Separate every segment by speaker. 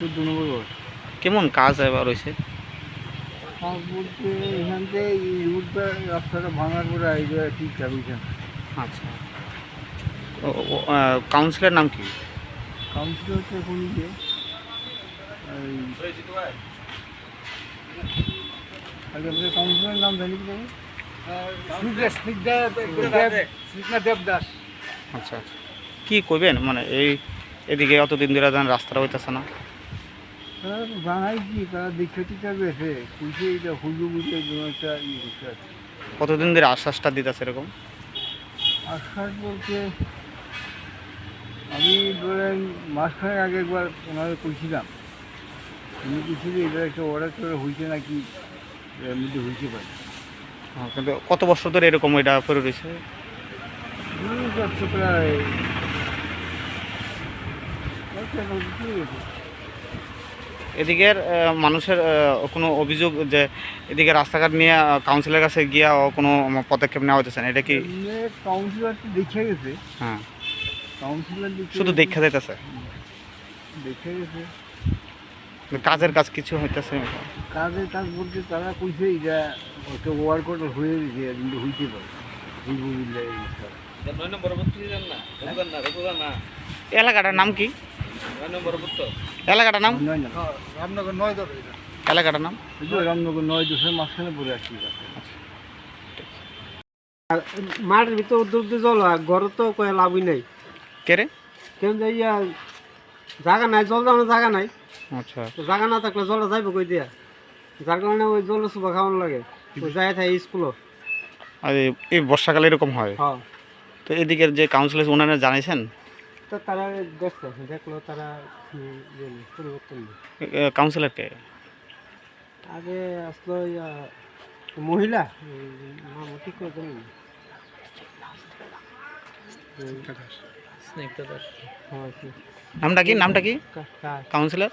Speaker 1: চোদ্দ নম্বর ওয়ার্ড
Speaker 2: কেমন কাজ এবার রয়েছে
Speaker 1: কাজ বলতে এখান থেকে এই রুটটা রাস্তাটা ভাঙার পরে এই জায়গায় ঠিক যাবে
Speaker 2: আচ্ছা। কাউন্সিলের নাম কি?
Speaker 1: কাউন্সিলর হচ্ছে এখন যে এই আগে আপনার কাউন্সিলরের নাম জানি কি দেবদাস।
Speaker 2: আচ্ছা আচ্ছা। কি করবেন মানে এই এদিকে অতদিন ধরে যেন রাস্তাটা হইতেছে না।
Speaker 1: তারা কি? তারা দীক্ষা কুইছে এটা হুজু বুঝে একটা ইয়ে আছে।
Speaker 2: কতদিন ধরে আশ্বাসটা দিতেছে এরকম?
Speaker 1: আশ্বাস বলতে আমি ধরেন মাসখানেক আগে একবার ওনাকে কইছিলাম। উনি কইছিল এটা একটা অর্ডার করে হয়েছে নাকি? এর মধ্যে হয়েছে পারে।
Speaker 2: হ্যাঁ, কিন্তু কত বছর ধরে এরকম এটা পড়ে রয়েছে?
Speaker 1: প্রায় একটা বছর হয়ে গেছে।
Speaker 2: এদিকের মানুষের কোনো অভিযোগ যে এদিকে রাস্তাঘাট নিয়ে কাউন্সিলের কাছে গিয়া ও কোনো পদক্ষেপ নেওয়া হইতেছে না এটা কি?
Speaker 1: কাউন্সিলর তো দেখে গেছে।
Speaker 2: হ্যাঁ।
Speaker 1: কাউন্সিলর
Speaker 2: শুধু দেখা যাইতেছে?
Speaker 1: দেখে গেছে।
Speaker 2: কাজের কাজ কিছু হইতেছে?
Speaker 1: কাজের কাজ বলতে তারা কইছে এটা একটা ওয়ার্ক অর্ডার হয়ে গেছে কিন্তু হইতে পারে হইব বুঝলে এই বিষয়।
Speaker 2: এলাকাটার নাম কি? এলাকাটার নাম?
Speaker 1: নয় রামনগর নয় দর
Speaker 2: এলাকাটার নাম?
Speaker 1: রামনগর নয় দশের মাঝখানে পড়ে আসছি
Speaker 3: মাঠের ভিতর উদ্যোগ দিয়ে জল হয় ঘরে তো কয়ে লাভই নাই।
Speaker 2: কে রে?
Speaker 3: কেন যে ইয়া জায়গা নাই জল দেওয়ার জায়গা নাই।
Speaker 2: আচ্ছা।
Speaker 3: তো জায়গা না থাকলে জলটা যাইবে কই দিয়া? যার কারণে ওই জল সুবা খাওয়ানো লাগে। ওই যাই থাকে স্কুলও।
Speaker 2: আর এই- এই বর্ষাকালে এরকম হয়?
Speaker 3: হ্যাঁ।
Speaker 2: তো এদিকের যে কাউন্সিলর ওনারা জানাইছেন?
Speaker 3: তো তারা দেখছে দেখল তারা হুম, ইয়ে নেই, পরিবর্তন নেই।
Speaker 2: কাউন্সিলরকে
Speaker 3: আগে আসলো ইয়া মহিলা উম, নাম ঠিক করে জানি না। হুম, হ্যাঁ, কি-
Speaker 2: নামটা কি? নামটা কি?
Speaker 3: কা- কা-
Speaker 2: কাউন্সিলর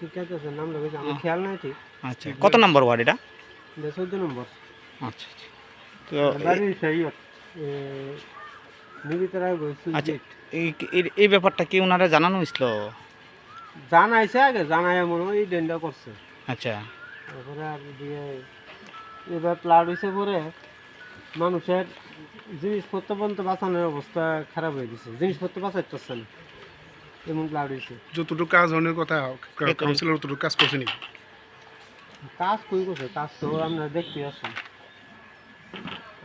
Speaker 3: শিক্ষার্থী আছে, নাম লেগেছে আমার খেয়াল নাই ঠিক।
Speaker 2: আচ্ছা কত নম্বর ওয়ার্ড এটা?
Speaker 3: এটা চোদ্দ নম্বর।
Speaker 2: আচ্ছা আচ্ছা। তো
Speaker 3: বাড়ি সেই নিবিতারা
Speaker 2: আচ্ছা। এই ব্যাপারটা কি ওনারা জানানো হয়েছিল?
Speaker 3: জানাইছে আগে জানাই মনে হয় এই ডেন্ডা করছে।
Speaker 2: আচ্ছা।
Speaker 3: তারপরে আর দিয়ে এবার প্লাট হয়েছে পরে মানুষের জিনিসপত্র পর্যন্ত বাঁচানোর অবস্থা খারাপ হয়ে গেছে। জিনিসপত্র বাঁচাইতেছে না এমন প্লাট হয়েছে
Speaker 4: যতটুকু কাজ হওয়ার কথা কাউন্সিলর ততটুকু কাজ করছে নি
Speaker 3: কাজ কই করছে? কাজ তো আমরা দেখতে আসছি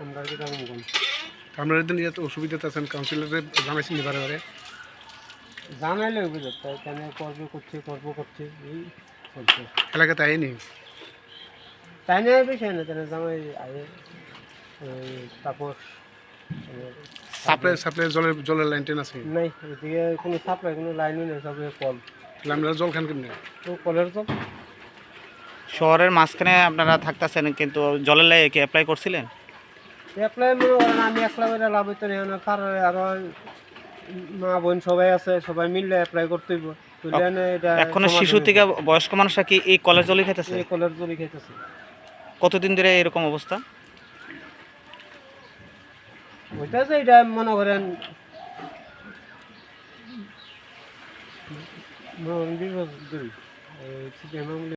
Speaker 3: আমরা কি কোন
Speaker 4: আপনারা এদিন এত অসুবিধা আছেন কাউন্সিলরে জানাইছেন নি বারে বারে।
Speaker 3: জানাইলে তাই কেন করবে করছে করব করছে এই চলছে।
Speaker 4: এলাকাতে আইনি?
Speaker 3: তাই না বিষয় না তাই জামাই আগে ওই তাপস
Speaker 4: সাপ্লাই সাপ্লাই জলের জলের লাইন টেন আছে?
Speaker 3: নাই এদিকে কোনো সাপ্লাই কোনো লাইনই নেই সব কল।
Speaker 4: তাহলে আপনারা জল খান কেমনি?
Speaker 3: তো কলের তো
Speaker 2: শহরের মাঝখানে আপনারা থাকতেছেন কিন্তু জলের লাগে কি অ্যাপ্লাই করছিলেন?
Speaker 3: মনে করেন আমি একলা করে লাভ হইতো না কার আরও মা বোন সবাই আছে সবাই মিললে অ্যাপ্লাই করতে হইব। এখনও
Speaker 2: শিশু থেকে বয়স্ক মানুষরা কি এই কলেজ জলই খাইতেছে?
Speaker 3: এই কলের জলি খাইতেছে।
Speaker 2: কতদিন ধরে এরকম অবস্থা?
Speaker 3: ওইটা যে এটা মনে করেন মনে করেন বছর